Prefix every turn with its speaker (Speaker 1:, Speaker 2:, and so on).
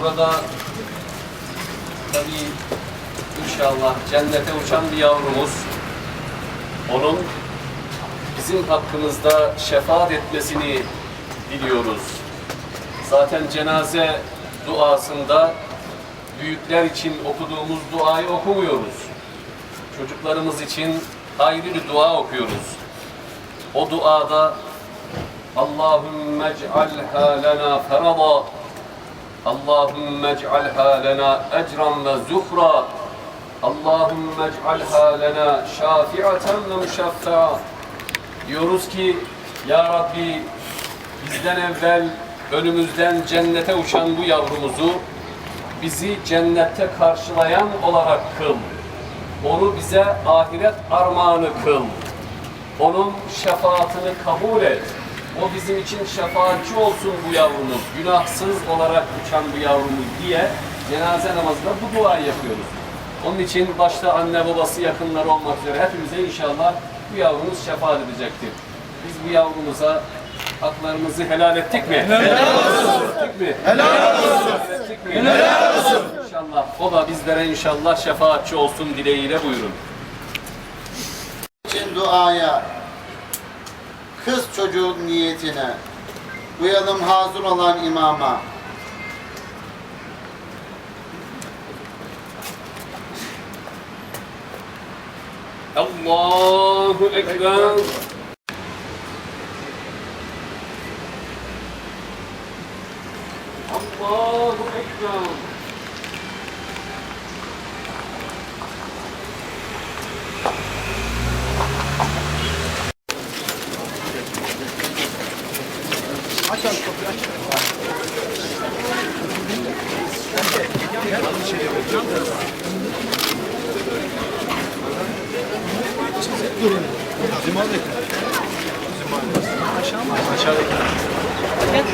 Speaker 1: Burada tabii inşallah cennete uçan bir yavrumuz. Onun bizim hakkımızda şefaat etmesini diliyoruz. Zaten cenaze duasında büyükler için okuduğumuz duayı okumuyoruz. Çocuklarımız için ayrı bir dua okuyoruz. O duada Allahümme ec'alha lena ferada Allahümme ec'alha lena ecran ve zuhra Allahümme ec'alha lena şafiaten ve müşaffa'a Diyoruz ki Ya Rabbi bizden evvel önümüzden cennete uçan bu yavrumuzu bizi cennette karşılayan olarak kıl. Onu bize ahiret armağanı kıl. Onun şefaatini kabul et. O bizim için şefaatçi olsun bu yavrumuz. Günahsız olarak uçan bu yavrumuz diye cenaze namazında bu duayı yapıyoruz. Onun için başta anne babası yakınları olmak üzere hepimize inşallah bu yavrumuz şefaat edecektir. Biz bu yavrumuza haklarımızı helal ettik mi? Helal olsun. Ettik mi? Helal olsun. Ettik mi? Helal olsun. İnşallah o da bizlere inşallah şefaatçi olsun dileğiyle buyurun.
Speaker 2: için duaya, kız çocuğun niyetine, uyalım hazır olan imama.
Speaker 1: Allahu Ekber. Allahu Ekber. Thank you. Durun. Zimaldeki. Zimaldeki. Aşağı mı? Aşağıdaki. Evet.